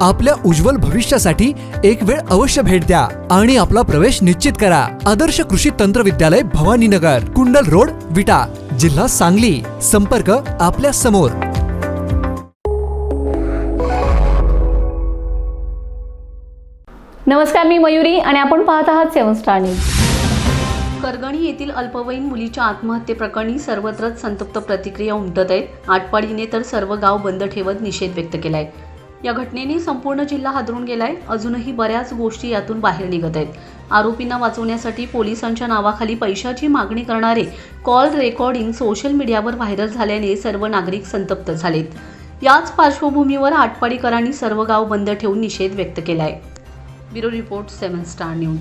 आपल्या उज्ज्वल भविष्यासाठी एक वेळ अवश्य भेट द्या आणि आपला प्रवेश निश्चित करा. आदर्श कृषी तंत्र विद्यालय भवानीनगर कुंडल रोड विटा जिल्हा सांगली. संपर्क आपल्यासमोर. नमस्कार मी मयुरी आणि आपण पाहत आहात सेवन स्टार न्यूज. करगणी येथील अल्पवयीन मुलीच्या आत्महत्येप्रकरणी सर्वत्रच संतप्त प्रतिक्रिया उमटत आहेत आटपाडीने तर सर्व गाव बंद ठेवत निषेध व्यक्त केलाय. या घटनेने संपूर्ण जिल्हा हादरून गेलाय. अजूनही बऱ्याच गोष्टी यातून बाहेर निघत आहेत. आरोपींना वाचवण्यासाठी पोलिसांच्या नावाखाली पैशाची मागणी करणारे कॉल रेकॉर्डिंग सोशल मीडियावर व्हायरल झाल्याने सर्व नागरिक संतप्त झालेत. याच पार्श्वभूमीवर आटपाडीकरांनी सर्व गाव बंद ठेवून निषेध व्यक्त केलाय. Bureau report seven star news.